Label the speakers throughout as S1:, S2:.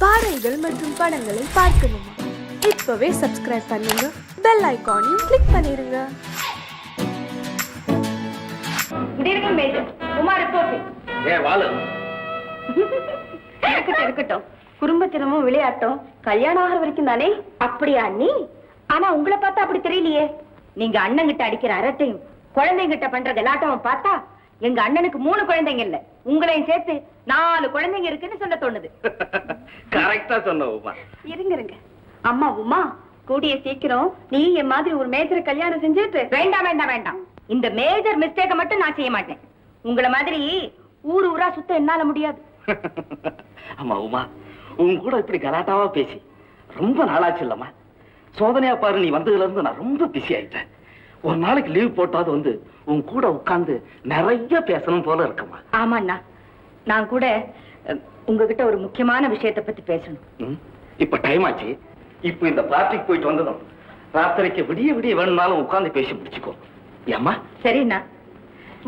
S1: பாடல்கள் மற்றும் படங்களை பார்க்கணுமா? இப்பவே சப்ஸ்கிரைப் பண்ணுங்க. பெல் ஐகானையும் கிளிக் பண்ணிருங்க.
S2: Good evening major. Uma report
S3: ஏ வாழு?
S2: இருக்கட்டும் இருக்கட்டும். குடும்பத்தினமும் விளையாட்டும். கல்யாணம் ஆகிற வரைக்கும் தானே? அப்படியா நீ? ஆனா உங்களை பார்த்தா அப்படி தெரியலையே. நீங்க அண்ணன் கிட்ட அடிக்கிற அரட்டையும் குழந்தைங்கிட்ட பண்ற கலாட்டமும் பார்த்தா எங்க அண்ணனுக்கு மூணு குழந்தைங்க இல்ல. உங்களையும் சேர்த்து நாலு குழந்தைங்க இருக்குன்னு சொல்ல தோணுது.
S3: கரெக்டா சொன்ன உமா.
S2: இருங்க இருங்க. அம்மா உமா கூடிய சீக்கிரம் நீ என் மாதிரி ஒரு மேஜர் கல்யாணம் செஞ்சுட்டு வேண்டாம் வேண்டாம் வேண்டாம். இந்த மேஜர் மிஸ்டேக்க மட்டும் நான் செய்ய மாட்டேன். உங்கள மாதிரி ஊர் ஊரா சுத்த என்னால முடியாது.
S3: ஆமா உமா உன் கூட இப்படி கலாட்டாவா பேசி ரொம்ப நாளாச்சு இல்லம்மா. சோதனையா பாரு நீ வந்ததுல இருந்து நான் ரொம்ப பிஸி ஆயிட்டேன். ஒரு நாளைக்கு லீவ் போட்டாவது வந்து உன் கூட உட்கார்ந்து நிறைய பேசணும் போல இருக்கம்மா.
S2: ஆமாண்ணா. நான் கூட உங்ககிட்ட ஒரு முக்கியமான விஷயத்தை பத்தி பேசணும்.
S3: இப்ப டைம் ஆச்சு. இப்ப இந்த பார்ட்டிக்கு போயிட்டு வந்ததும் ராத்திரிக்கு விடிய விடிய வேணும்னாலும் உட்கார்ந்து பேசி முடிச்சுக்கோ. ஏம்மா?
S2: சரிண்ணா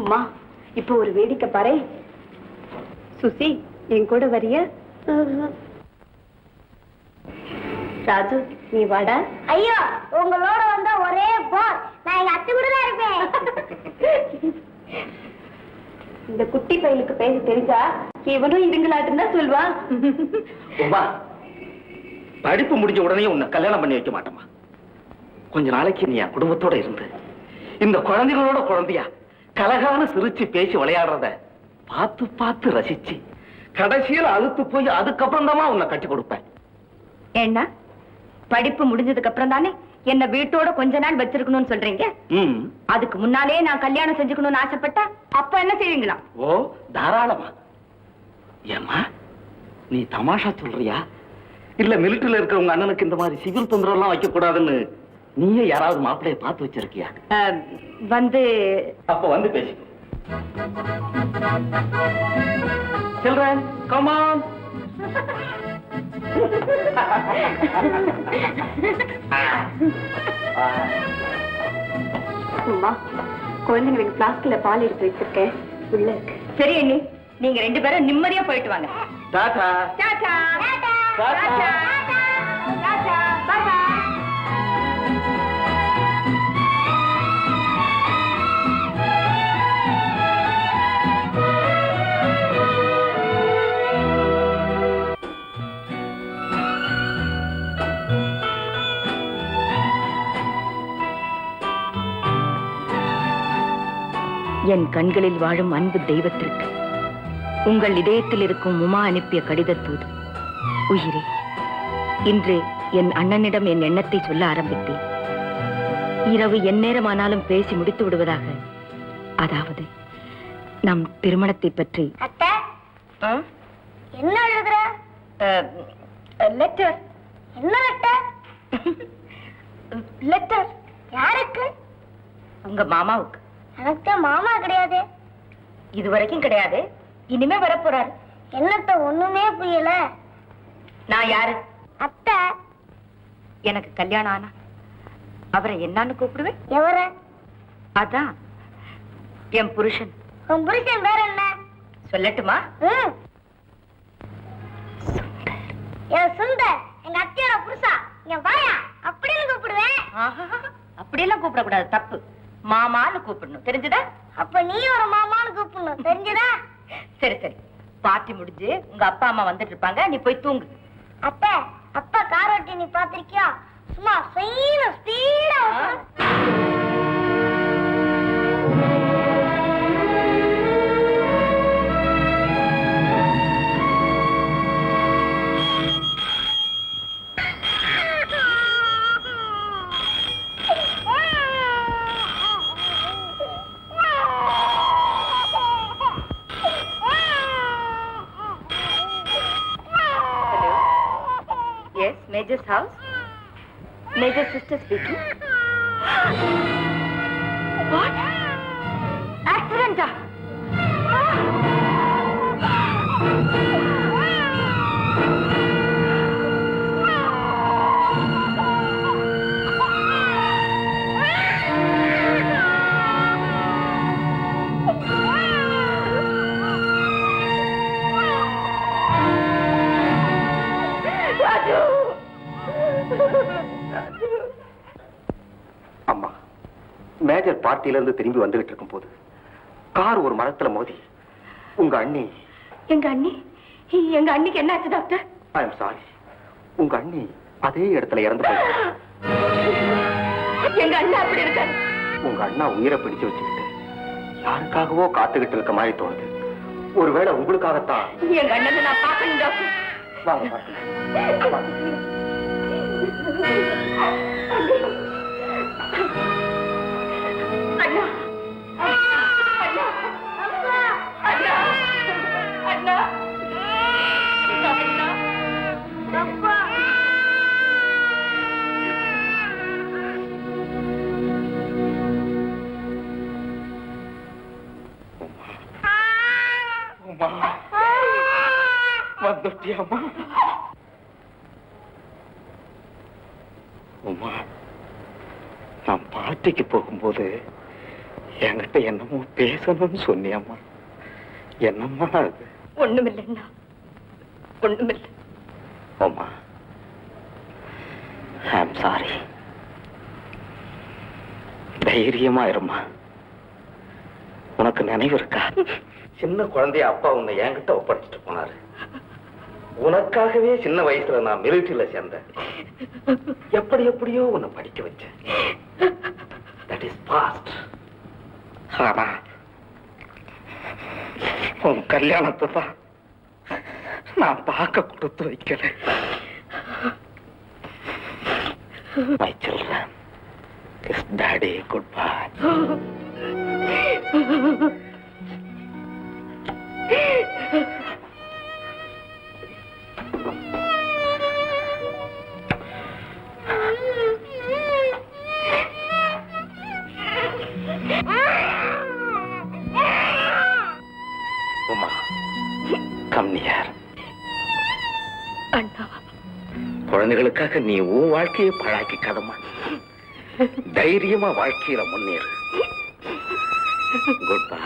S2: அம்மா இப்போ ஒரு வேடிக்கை பாரு. சுசி என் கூட வரிய? ராஜு நீ வாடா.
S4: ஐயோ உங்களோட வந்தா ஒரே போர் நான் எங்க அத்தை கூட தான் இருப்பேன்.
S2: இந்த குட்டி பையலுக்கு பேச தெரிஞ்சா இவனும் இருங்களாட்டுன்னு தான் சொல்வான்
S3: உமா படிப்பு முடிஞ்ச உடனே உன்னை கல்யாணம் பண்ணி வைக்க மாட்டோமா கொஞ்ச நாளைக்கு நீ என் குடும்பத்தோட இருந்து இந்த குழந்தைகளோட குழந்தையா கலகான சிரிச்சு பேசி விளையாடுறத பார்த்து பார்த்து ரசிச்சு கடைசியில அழுத்து போய் அதுக்கப்புறம் தான் உன்னை கட்டி கொடுப்பேன்.
S2: ஏன்னா படிப்பு முடிஞ்சதுக்கு அப்புறம் தானே என்ன வீட்டோட கொஞ்ச நாள் வச்சிருக்கணும்னு சொல்றீங்க? அதுக்கு முன்னாலே நான் கல்யாணம் செஞ்சுக்கணும்னு ஆசைப்பட்டா அப்ப என்ன செய்வீங்களா?
S3: ஓ தாராளமா. ஏம்மா நீ தமாஷா சொல்றியா? இல்ல மிலிட்டரியில இருக்கிற உங்க அண்ணனுக்கு இந்த மாதிரி சிவில் தொந்தரவு எல்லாம் வைக்க கூடாதுன்னு நீயே யாராவது மாப்பிள்ளைய பார்த்து வச்சிருக்கியா?
S2: வந்து
S3: அப்ப வந்து பேசி. சில்ட்ரன் கமான்
S2: அம்மா குழந்தைங்களுக்கு பிளாஸ்கில பால் எடுத்து வச்சிருக்கேன் உள்ள இருக்கு. சரி அண்ணி. நீங்க ரெண்டு பேரும் நிம்மதியா போயிட்டு வாங்க.
S3: டாடா.
S2: டாடா.
S4: டாடா.
S2: என் கண்களில் வாழும் அன்பு தெய்வத்திற்கு உங்கள் இதயத்தில் இருக்கும் உமா அனுப்பிய கடிதத் தூது. உயிரே இன்று என் அண்ணனிடம் என் எண்ணத்தை சொல்ல ஆரம்பித்தேன். இரவு எந்நேரமானாலும் பேசி முடித்து விடுவதாக. அதாவது நம் திருமணத்தை பற்றி.
S4: என்ன எழுதுற?
S2: லெட்டர்
S4: என்ன லெட்டர்
S2: லெட்டர்
S4: யாருக்கு?
S2: உங்க மாமாவுக்கு.
S4: எனக்கு மாமா கிடையாது.
S2: இதுவரைக்கும் கிடையாது. இனிமே வரப்போறாரு.
S4: என்னத்த ஒண்ணுமே புரியல.
S2: நான் யாரு?
S4: அத்தை.
S2: எனக்கு கல்யாணம் ஆனா அவரை என்னன்னு கூப்பிடுவேன்?
S4: எவர?
S2: அதான் என் புருஷன்.
S4: உன் புருஷன் பேர் என்ன?
S2: சொல்லட்டுமா.
S4: என் சுந்தர் எங்க அத்தையோட புருஷா இங்க வாயா அப்படின்னு கூப்பிடுவேன்.
S2: அப்படியெல்லாம் கூப்பிடக்கூடாது தப்பு. மாமான்னு கூப்பிடணும். தெரிஞ்சுதா?
S4: அப்ப நீ ஒரு மாமான்னு கூப்பிடணும். தெரிஞ்சதா?
S2: சரி சரி. பார்ட்டி முடிஞ்சு உங்க அப்பா அம்மா வந்துட்டு இருப்பாங்க. நீ போய் தூங்கு.
S4: அத்தை அப்பா கார் ஓட்டி நீ பாத்திருக்கியா சும்மா சைன speedo
S2: yes major's house major sister speaking what
S5: இருந்து திரும்பி வந்துகிட்டு இருக்கும் போது கார் ஒரு மரத்துல மோதி உங்க அண்ணி.
S6: எங்க அண்ணி? எங்க அண்ணிக்கு என்னாச்சு டாக்டர்?
S5: ஐ எம் சாரி உங்க அண்ணி அதே இடத்துல இறந்து போயிட்டாங்க
S6: எங்க அண்ணா அப்படி இருக்காரு.
S5: உங்க அண்ணா உயிரை பிடிச்சு வச்சுக்கிட்டு யாருக்காகவோ காத்துக்கிட்டு இருக்க மாதிரி தோணுது. ஒருவேளை உங்களுக்காகத்தான்.
S6: எங்க அண்ணனை நான் பார்க்கணும் டாக்டர்.
S5: வாங்க. வாங்க.
S3: உமா வந்துட்டியாமா உமா நான் பார்ட்டிக்கு போகும்போது என்கிட்ட என்னமோ பேசணும்னு சொன்னியம்மா என்னம்மா அது?
S6: ஒண்ணுமில்லை அண்ணா ஒண்ணுமில்லை.
S3: உமா ஐம் சாரி தைரியமா இருமா. உனக்கு நினைவு இருக்கா? சின்ன குழந்தைய அப்பா உன்னை என்கிட்ட ஒப்படைச்சிட்டு போனாரு. உனக்காகவே சின்ன வயசுல நான் மிலிட்டரியில சேர்ந்தேன். எப்படி எப்படியோ உன்னை படிக்க வச்சேன். தட் இஸ் பாஸ்ட் ஆனா உன் கல்யாணத்தை தான் நான் பார்க்க கொடுத்து வைக்கல. My children kiss daddy good bye Uma come near
S6: அண்ணா.
S3: குழந்தைகளுக்காக நீ உன் வாழ்க்கையை பழாக்கிக்காதம்மா. தைரியமா வாழ்க்கையில முன்னேறு. Good bye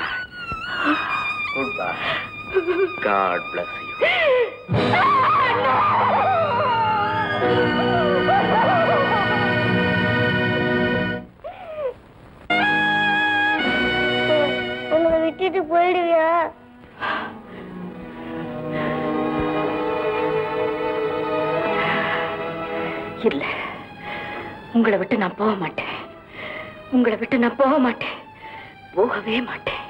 S3: good bye God bless you
S4: உங்களை விட்டுட்டு போயிடுவியா?
S6: இல்ல. உங்களை விட்டு நான் போக மாட்டேன். உங்களை விட்டு நான் போக மாட்டேன். போகவே மாட்டேன்.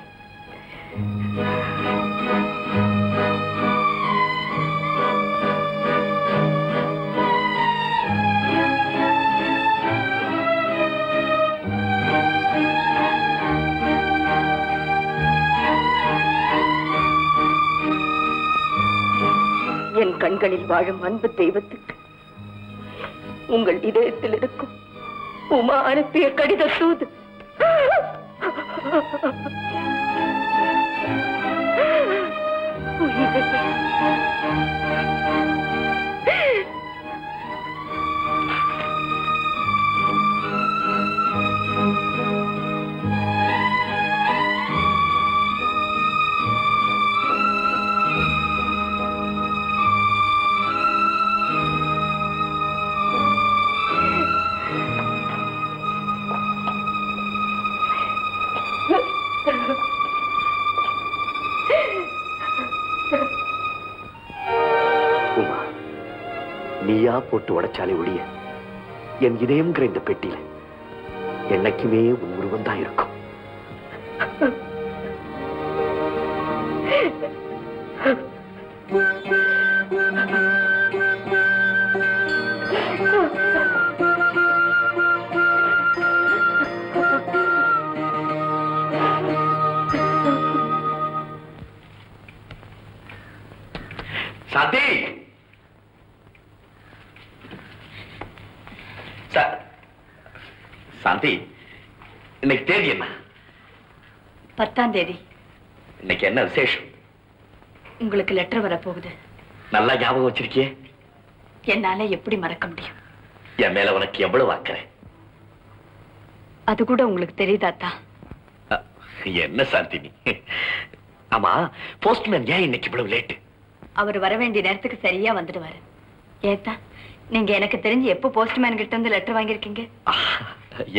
S6: என் கண்களில் வாழும் அன்பு தெய்வத்துக்கு உங்கள் இதயத்தில் இருக்கும் உமா அனுப்பிய கடித சூது
S5: Thank you. போட்டு உடைச்சாலே ஒழிய என் இதயம்ங்கிற இந்த பெட்டியில என்னைக்குமே உன் உருவம் தான் இருக்கும்.
S3: சாந்தி இன்னைக்கு தேதி என்ன?
S6: பத்தாம் தேதி.
S3: இன்னைக்கு என்ன விசேஷம்?
S6: உங்களுக்கு லெட்டர் வரப்போகுது.
S3: நல்லா ஞாபகம் வச்சிருக்கியே?
S6: என்னால எப்படி மறக்க முடியும்?
S3: என் மேல உனக்கு எவ்வளவு அக்கறை
S6: அது கூட உங்களுக்கு தெரியுதாத்தா
S3: என்ன சாந்தி நீ? ஆமா போஸ்ட்மேன் ஏன் இன்னைக்கு இவ்வளவு லேட்டு
S6: அவர் வர வேண்டிய நேரத்துக்கு சரியா வந்துடுவாரு. ஏத்தா
S7: நீங்க எனக்கு தெரிஞ்சு எப்போ போஸ்ட்மேன் கிட்ட இருந்து லெட்டர் வாங்கியிருக்கீங்க?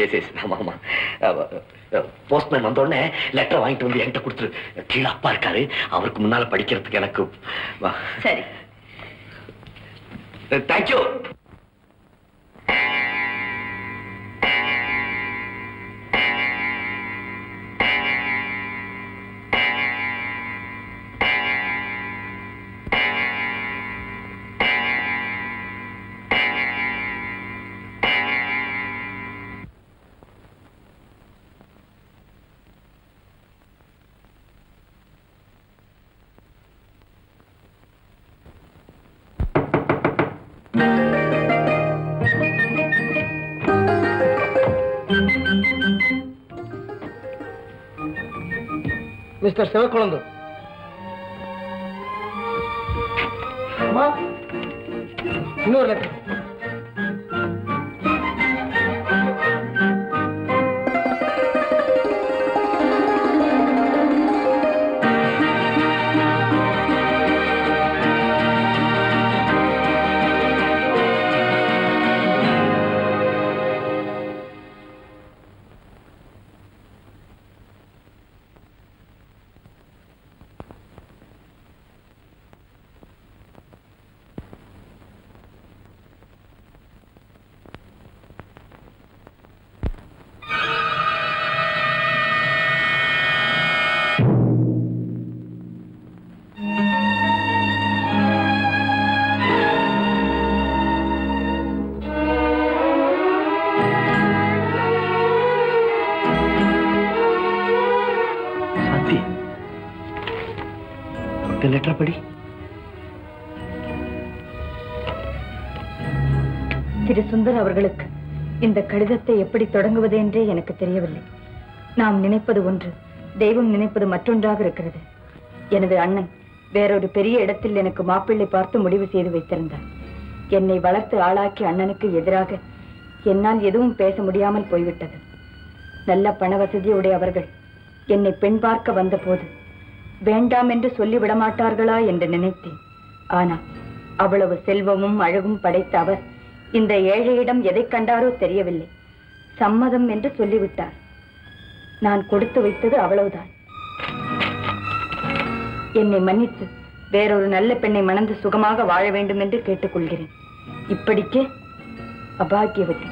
S5: எஸ் எஸ் ஆமா ஆமா. போஸ்ட்மேன் வந்த உடனே லெட்டர் வாங்கிட்டு வந்து என்கிட்ட கொடுத்துரு. கீழே அப்பா இருக்காரு. அவருக்கு முன்னால படிக்கிறதுக்கு எனக்கு
S7: சரி.
S5: Thank you
S8: mister Sivakozhundhu. இன்னொரு லெட்டர்
S5: லெட்டர்
S7: திரு சுந்தர் அவர்களுக்கு இந்த கடிதத்தை எப்படி தொடங்குவது என்றே எனக்கு தெரியவில்லை. நாம் நினைப்பது ஒன்று தெய்வம் நினைப்பது மற்றொன்றாக இருக்கிறது. எனது அண்ணன் வேறொரு பெரிய இடத்தில் எனக்கு மாப்பிள்ளை பார்த்து முடிவு செய்து வைத்திருந்தார். என்னை வளர்த்து ஆளாக்கி அண்ணனுக்கு எதிராக என்னால் எதுவும் பேச முடியாமல் போய்விட்டது. நல்ல பண வசதியுடைய அவர்கள் என்னை பெண் பார்க்க வந்தபோது வேண்டாம் என்று சொல்லிவிட மாட்டார்களா என்று நினைத்தேன். ஆனால் அவ்வளவு செல்வமும் அழகும் படைத்த அவர் இந்த ஏழையிடம் எதை கண்டாரோ தெரியவில்லை. சம்மதம் என்று சொல்லிவிட்டார். நான் கொடுத்து வைத்தது அவ்வளவுதான். என்னை மன்னித்து வேறொரு நல்ல பெண்ணை மணந்து சுகமாக வாழ வேண்டும் என்று கேட்டுக்கொள்கிறேன். இப்படிக்கு அபாகியவதி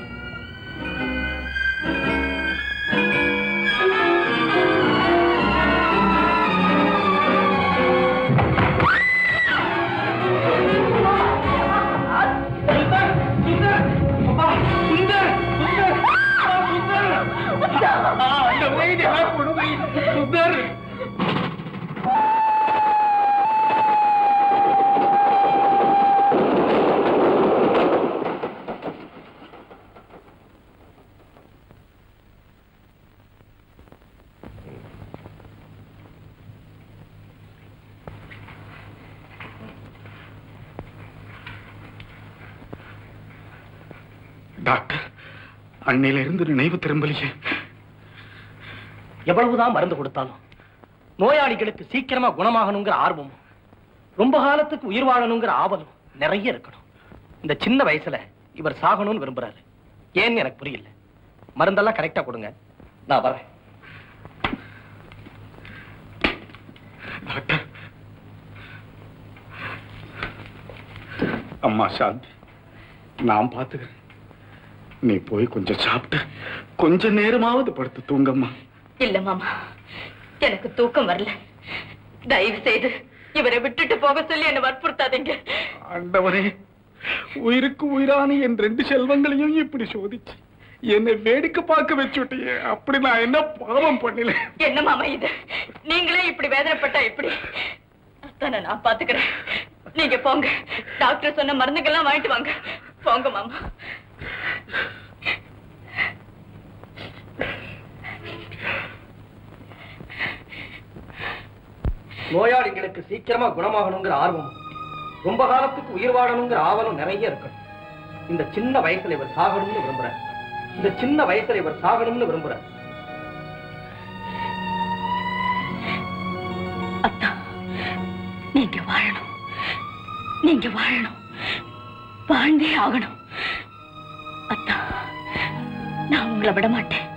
S9: டாக்டர் அன்னையிலிருந்து நினைவு திரும்பலையே.
S8: எவ்வளவுதான் மருந்து கொடுத்தாலும் நோயாளிகளுக்கு சீக்கிரமா குணமாகணுங்கிற ஆர்வமும் ரொம்ப காலத்துக்கு உயிர் வாழணுங்கிற ஆவலும் நிறைய இருக்கணும். இந்த சின்ன வயசுல இவர் சாகணும்னு விரும்புறாரு. ஏன்னு எனக்கு புரியல. மருந்தெல்லாம் கரெக்டா கொடுங்க. நான் வரேன்.
S9: டாக்டர். அம்மா சாந்தி. நான் பாத்துக்கிறேன். நீ போய் கொஞ்சம் சாப்பிட்டு கொஞ்ச நேரமாவது படுத்து தூங்கம்மா.
S7: இல்ல மாமா. எனக்கு தூக்கம் வரல. தயவு செய்து இவரை விட்டுட்டு போக சொல்லி என்ன வற்புறுத்தாதீங்க.
S9: ஆண்டவரே உயிருக்கு உயிரான என் ரெண்டு செல்வங்களையும் இப்படி சோதிச்சு என்னை வேடிக்கை பார்க்க வச்சுட்டியே அப்படி நான் என்ன பாவம் பண்ணல
S7: என்ன மாமா இது? நீங்களே இப்படி வேதனைப்பட்டா எப்படி? அத்தானை நான் பாத்துக்கிறேன். நீங்க போங்க. டாக்டர் சொன்ன மருந்துக்கெல்லாம் வாங்கிட்டு வாங்க. போங்க மாமா.
S8: நோயாளிகளுக்கு சீக்கிரமா குணமாகணுங்கிற ஆர்வம். ரொம்ப காலத்துக்கு உயிர் வாழணுங்கிற ஆவலும் நிறைய இருக்கணும் இந்த சின்ன வயசுல இவர் சாகணும்னு விரும்புறார். இந்த சின்ன வயசுல இவர் சாகணும்னு விரும்புறார்.
S7: அத்தா நீங்க வாழணும். நீங்க வாழணும்.
S6: வாழ்ந்தே ஆகணும். அத்தா நான் உங்களை விட மாட்டேன்.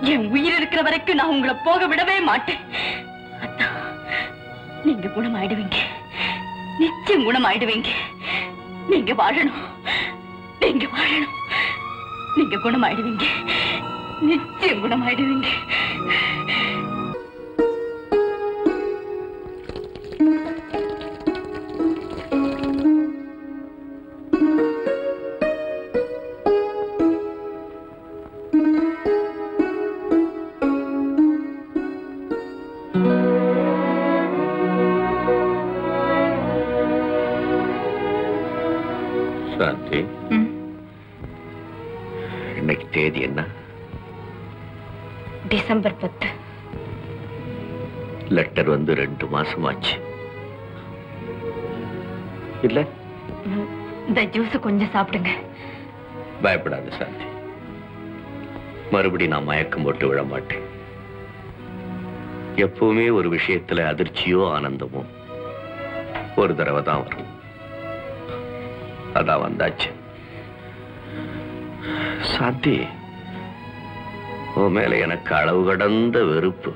S6: என் உயிர் இருக்கிற வரைக்கும் நான் உங்களை போக விடவே மாட்டேன். நீங்க குணமாயிடுவீங்க. நிச்சயம் குணமாயிடுவீங்க. நீங்க வாழணும். நீங்க வாழணும். நீங்க குணமாயிடுவீங்க. நிச்சயம் குணமாயிடுவீங்க.
S5: வந்து ரெண்டு மாசம் ஆச்சு இல்ல?
S6: இந்த ஜூஸ் கொஞ்சம் சாப்பிடுங்க.
S5: பயப்படாத சாந்தி. மறுபடி நான் மயக்கம் போட்டு விழ மாட்டேன் எப்பவுமே ஒரு விஷயத்துல அதிர்ச்சியோ ஆனந்தமோ ஒரு தடவை தான் வரும். அதான் வந்தாச்சு. சாந்தி உன் மேல எனக்கு அளவு கடந்த வெறுப்பு.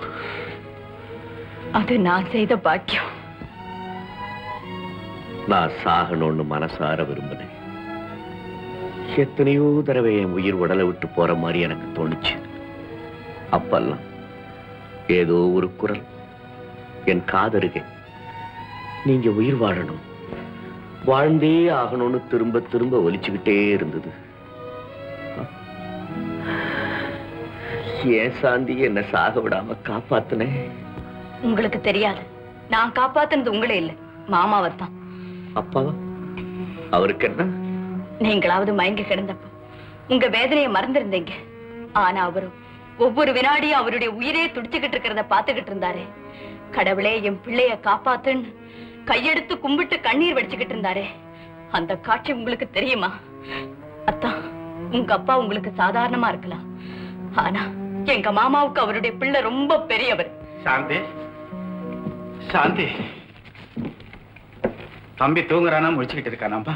S6: அது நான் செய்த பாக்கியம்.
S5: நான் சாகணும்னு மனசார விரும்பினேன். எத்தனையோ தடவை என் உயிர் உடலை விட்டு போற மாதிரி எனக்கு தோணுச்சு. அப்பெல்லாம் ஏதோ ஒரு குரல் என் காதருகே நீங்க உயிர் வாழணும். வாழ்ந்தே ஆகணும்னு திரும்ப திரும்ப ஒலிச்சுக்கிட்டே இருந்தது. ஏன் சாந்தி என்ன சாக விடாம காப்பாத்தினேன்?
S6: உங்களுக்கு தெரியாது. நான் காப்பாத்துனது உங்களே இல்ல. மாமாவைத்தான்
S5: அப்பாவா? அவருக்கு என்ன
S6: நீங்களாவது மயங்கி கிடந்தப்போ உங்க வேதனையை மறந்திருந்தீங்க. ஆனா அவரும் ஒவ்வொரு வினாடியும் அவருடைய உயிரே துடிச்சுக்கிட்டு இருக்கிறத பாத்துக்கிட்டு இருந்தாரே. கடவுளே என் பிள்ளைய காப்பாத்துன்னு கையெடுத்து கும்பிட்டு கண்ணீர் வடிச்சுக்கிட்டு இருந்தாரே. அந்த காட்சி உங்களுக்கு தெரியுமா? அத்தா உங்க அப்பா உங்களுக்கு சாதாரணமா இருக்கலாம். ஆனா எங்க மாமாவுக்கு அவருடைய பிள்ளை ரொம்ப பெரியவர்.
S9: சாந்தி. சாந்தி. தம்பி தூங்குறானா முடிச்சுக்கிட்டு இருக்கானாப்பா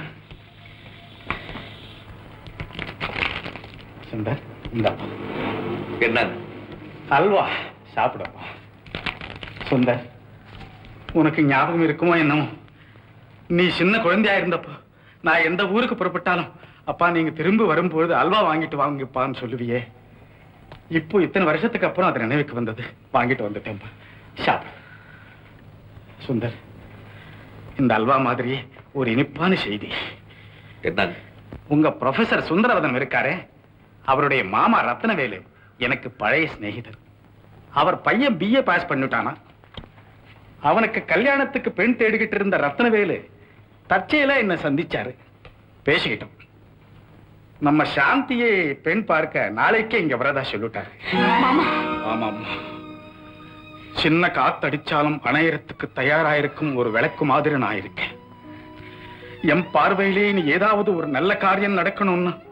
S9: சுந்தர் இந்தாப்பா
S5: என்ன?
S9: அல்வா சாப்பிடப்பா சுந்தர் உனக்கு ஞாபகம் இருக்குமோ என்னமோ? நீ சின்ன குழந்தையா இருந்தப்போ நான் எந்த ஊருக்கு புறப்பட்டாலும் அப்பா நீங்க திரும்ப வரும்பொழுது அல்வா வாங்கிட்டு வாங்கிப்பான்னு சொல்லுவியே. இப்போ இத்தனை வருஷத்துக்கு அப்புறம் அது நினைவுக்கு வந்தது. வாங்கிட்டு வந்துட்டேன்ப்பா சாப்பிடு. சுந்தர் இந்த அல்வா மாதிரியே ஒரு இனிப்பான செய்தி.
S5: என்ன
S9: உங்க ப்ரொஃபசர் சுந்தரவதன் இருக்காரே அவருடைய மாமா ரத்னவேலு எனக்கு பழைய சிநேகிதர். அவர் பையன் பிஏ பாஸ் பண்ணிட்டானா? அவனுக்கு கல்யாணத்துக்கு பெண் தேடிக்கிட்டு இருந்த ரத்னவேலு தற்செயலா என்ன சந்திச்சாரு. பேசிக்கிட்டோம். நம்ம சாந்தியை பெண் பார்க்க நாளைக்கே இங்க வரதா சொல்லிட்டாரு. ஆமாம் சின்ன காத்தடிச்சாலும் அணையறதுக்கு தயாராயிருக்கும் ஒரு விளக்கு மாதிரி நான் இருக்கேன். என் பார்வையிலே நீ ஏதாவது ஒரு நல்ல காரியம் நடக்கணும்னா?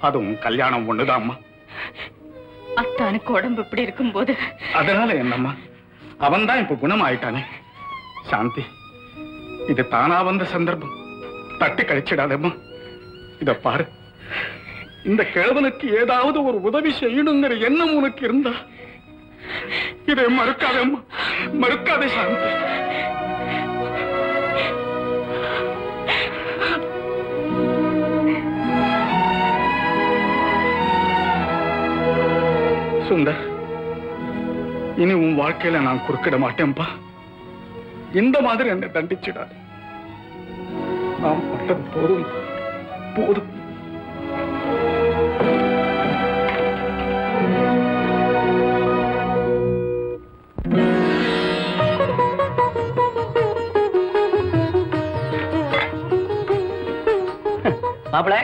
S9: அதுவும் கல்யாணம் ஒண்ணுதாம்மா.
S6: அத்தானுக்கு உடம்பு இப்படி இருக்கும்போது.
S9: அதனால என்னம்மா? அவன் தான் இப்ப குணமாயிட்டானே. சாந்தி இது தானா வந்த சந்தர்ப்பம். தட்டி கழிச்சிடாதம்மா. இத பாரு. இந்த கிழவனுக்கு ஏதாவது ஒரு உதவி செய்யணுங்கிற எண்ணம் உனக்கு இருந்தா இதை மறுக்காத மறுக்காதே சாந்தி சுந்தர் இனி உன் வாழ்க்கையில நான் குறுக்கிட மாட்டேன்பா. இந்த மாதிரி என்னை தண்டிச்சிடாது. நான் பட்டது போதும் போதும்.
S10: மாப்பிள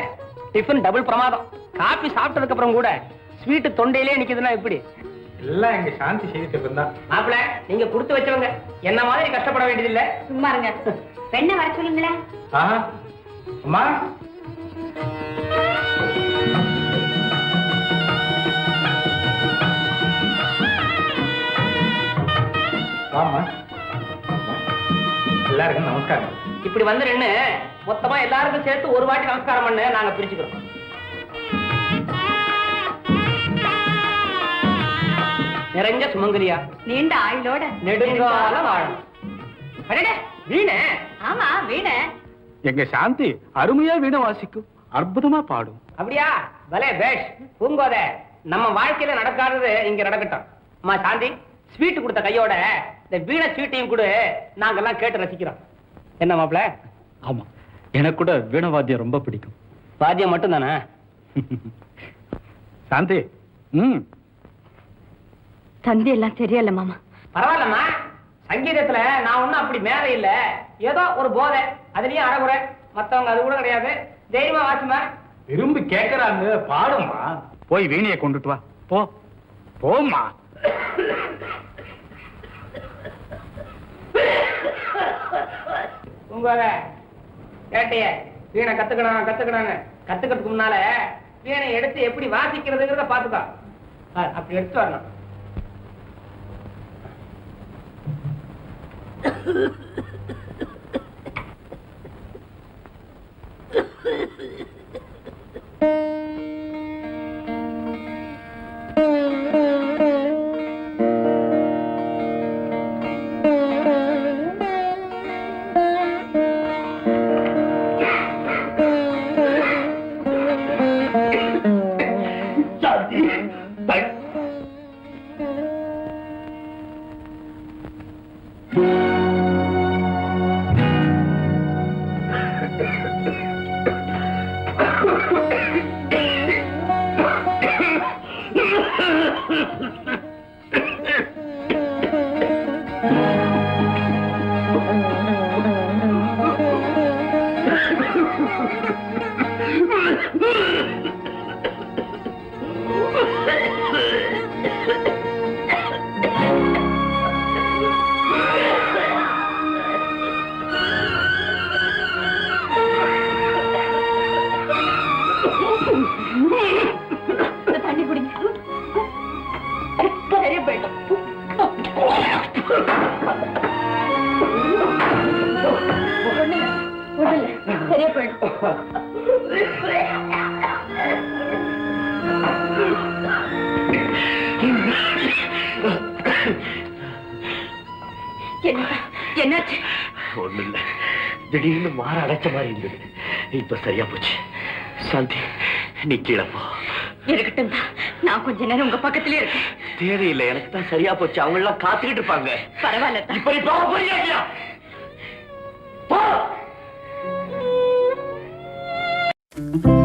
S10: டிஃபன் டபுள் பிரமாதம். காபி சாப்பிட்டதுக்கு அப்புறம் கூட ஸ்வீட் தொண்டையிலே நிக்குதுன்னா எப்படி?
S9: எல்லாம் எங்க சாந்தி செய்துட்டு இருந்தா
S10: மாப்பிள நீங்க கொடுத்து வச்சவங்க என்ன மாதிரி கஷ்டப்பட வேண்டியதில்லை?
S4: சும்மா இருங்க. பெண்ணை வர சொல்லுங்களேன்
S9: அம்மா? வாமா எல்லாருக்கும் நமஸ்காரம்.
S10: இப்படி வந்து நின்னு மொத்தமா எல்லாருக்கும் சேர்த்து ஒரு வாட்டி நமஸ்காரம் பண்ண நாங்க பிரிச்சுக்கிறோம். நிறைஞ்ச சுமங்கலியா?
S6: நீண்ட ஆயுளோட.
S10: நெடுங்கால வாழும் வீணே.
S6: ஆமா வீண.
S9: எங்க சாந்தி அருமையா வீணை வாசிக்கும். அற்புதமா பாடும்.
S10: அப்படியா? பலே பேஷ். பூங்கோத நம்ம வாழ்க்கையில நடக்காதது இங்க நடக்கட்டும். அம்மா சாந்தி ஸ்வீட் கொடுத்த கையோட இந்த வீணை ஸ்வீட்டையும் கொடு. நாங்கெல்லாம் கேட்டு ரசிக்கிறோம். என்ன மாப்பிள?
S11: ஆமா. எனக்கு கூட வீணவாத்தியம் ரொம்ப பிடிக்கும்.
S10: வாத்தியம் மட்டும் தானே
S9: சாந்தி. ம்.
S6: தந்தி எல்லாம் தெரியல மாமா.
S10: பரவாயில்லம்மா. சங்கீதத்துல நான் ஒண்ணும் அப்படி மேல இல்ல. ஏதோ ஒரு போதை. அதுலயும் அறகுறை. மத்தவங்க அது கூட கிடையாது. தைரியமா வாசுமா
S9: விரும்பி கேக்குறாங்க. பாடுமா போய் வீணையை கொண்டுட்டு வா. போ. போம்மா.
S10: உங்க கேட்டைய வீணை கத்துக்கணும் கத்துக்கணும்னு. கத்துக்கிறதுக்கு முன்னால வீணை எடுத்து எப்படி வாசிக்கிறதுங்கிறத பாத்துக்கோ அப்படி எடுத்து வரணும்.
S6: தண்ணி குடிங்க சரியா போயிடும் ஒண்ணுல ஒண்ணுல சரியா போயிடும் என்ன என்னாச்சு?
S5: ஒண்ணு இல்ல திடீர்னு மாற அடைச்ச மாதிரி இருந்தது. இப்ப சரியா போச்சு. சாந்தி நீ கீழே போ.
S6: இருக்கட்டும். நான் கொஞ்ச நேரம் உங்க பக்கத்திலே இருக்கேன்.
S5: தேவையில்லை. எனக்கு தான் சரியா போச்சு. அவங்க எல்லாம் காத்துக்கிட்டு இருப்பாங்க.
S6: பரவாயில்ல.
S5: இப்ப நீ போக போறியா? போ! Mm-hmm.